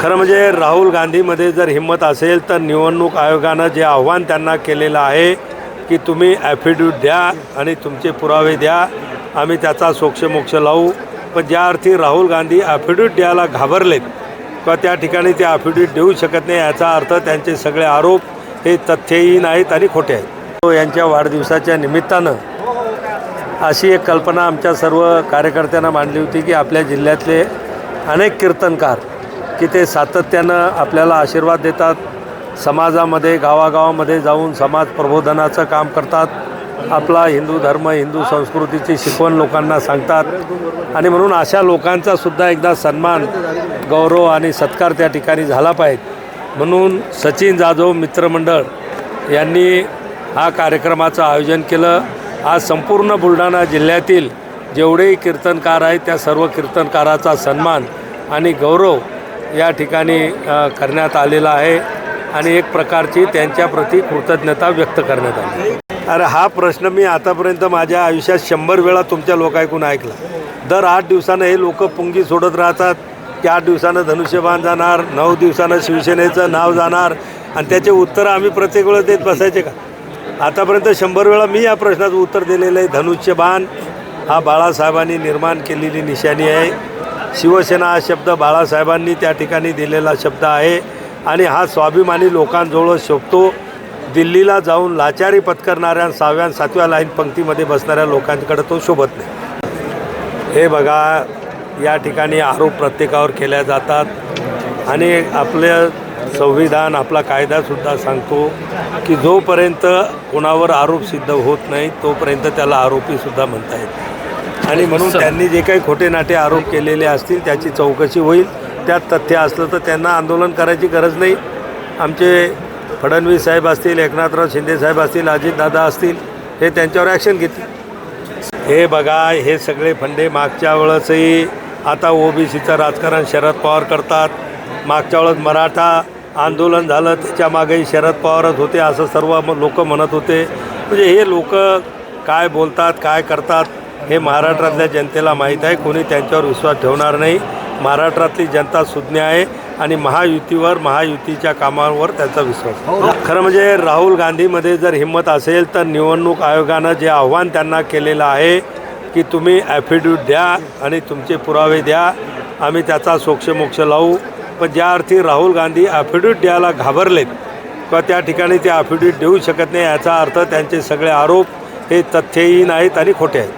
खरं म्हणजे राहुल गांधीमध्ये जर हिंमत असेल तर निवडणूक आयोगानं जे आव्हान त्यांना केलेलं आहे की तुम्ही ॲफिडेविट द्या आणि तुमचे पुरावे द्या आम्ही त्याचा सोक्षमोक्ष लावू. पण ज्या अर्थी राहुल गांधी ॲफिडेविट द्यायला घाबरलेत किंवा त्या ठिकाणी ते ॲफिडेविट देऊ शकत नाही याचा अर्थ त्यांचे सगळे आरोप हे तथ्यहीन आहेत आणि खोटे आहेत. तो यांच्या वाढदिवसाच्या निमित्तानं अशी एक कल्पना आमच्या सर्व कार्यकर्त्यांना मांडली होती की आपल्या जिल्ह्यातले अनेक कीर्तनकार की ते सातत्यानं आपल्याला आशीर्वाद देतात. समाजामध्ये गावागावामध्ये जाऊन समाज प्रबोधनाचं काम करतात. आपला हिंदू धर्म हिंदू संस्कृतीची शिकवण लोकांना सांगतात. आणि म्हणून अशा लोकांचा सुद्धा एकदा सन्मान गौरव आणि सत्कार त्या ठिकाणी झाला पाहिजे. म्हणून सचिन जाधव मित्रमंडळ यांनी हा कार्यक्रमाचं आयोजन केलं. आज संपूर्ण बुलढाणा जिल्ह्यातील जेवढेही कीर्तनकार आहेत त्या सर्व कीर्तनकाराचा सन्मान आणि गौरव या ठिकाणी करण्यात आलेला आहे आणि एक प्रकारची त्यांच्याप्रती कृतज्ञता व्यक्त करण्यात आली. अरे हा प्रश्न मी आतापर्यंत माझ्या आयुष्यात शंभर वेळा तुमच्या लोकांकून ऐकला. दर आठ दिवसानं हे लोक पुंगी सोडत राहतात. की आठ दिवसानं धनुष्यबाण जाणार नऊ दिवसानं शिवसेनेचं नाव जाणार. आणि त्याचे उत्तर आम्ही प्रत्येक वेळा देत बसायचे का? आतापर्यंत शंभर वेळा मी या प्रश्नाचं उत्तर दिलेलं आहे. धनुष्यबाण हा बाळासाहेबांनी निर्माण केलेली निशाणी आहे. शिवसेना हा शब्द बाळासाहेबांनी त्या ठिकाणी दिलेला शब्द आहे. आणि हा स्वाभिमानी लोकांजवळ शोभतो. दिल्लीला जाऊन लाचारी पत्करणाऱ्या सहाव्या सातव्या लाईन पंक्तीमध्ये बसणाऱ्या लोकांकडे तो शोभत नाही. हे बघा या ठिकाणी आरोप प्रत्येकावर केल्या जातात. आणि आपलं संविधान आपला कायदासुद्धा सांगतो की जोपर्यंत कोणावर आरोप सिद्ध होत नाही तोपर्यंत त्याला आरोपीसुद्धा म्हणता येत आणि म्हणून त्यांनी जे काही खोटे नाटे आरोप केलेले असतील त्याची चौकशी होईल. त्यात तथ्य असलं तर त्यांना आंदोलन करायची गरज नाही. आमचे फडणवीस साहेब असतील एकनाथराव शिंदे साहेब असतील अजितदादा असतील हे त्यांच्यावर ॲक्शन घेतील. हे बघा हे सगळे फंडे मागच्या वेळेसही आता ओबीसीचं राजकारण शरद पवार करतात. मागच्या वेळेस मराठा आंदोलन झालं त्याच्या मागेही शरद पवारच होते असं सर्व लोक म्हणत होते. म्हणजे हे लोक काय बोलतात काय करतात हे महाराष्ट्रातल्या जनतेला माहीत आहे. कोणी त्यांच्यावर विश्वास ठेवणार नाही. महाराष्ट्रातली जनता सुज्ञ आहे आणि महायुतीवर महायुतीच्या कामावर त्यांचा विश्वास आहे. खरं म्हणजे राहुल गांधीमध्ये जर हिंमत असेल तर निवडणूक आयोगानं जे आव्हान त्यांना केलेलं आहे की तुम्ही ॲफिडेविट द्या आणि तुमचे पुरावे द्या. आम्ही त्याचा सोक्षमोक्ष लावू. पण ज्या अर्थी राहुल गांधी ॲफिडेविट द्यायला घाबरलेत किंवा त्या ठिकाणी ते ॲफिडेविट देऊ शकत नाही याचा अर्थ त्यांचे सगळे आरोप हे तथ्यहीन आहेत आणि खोटे आहेत.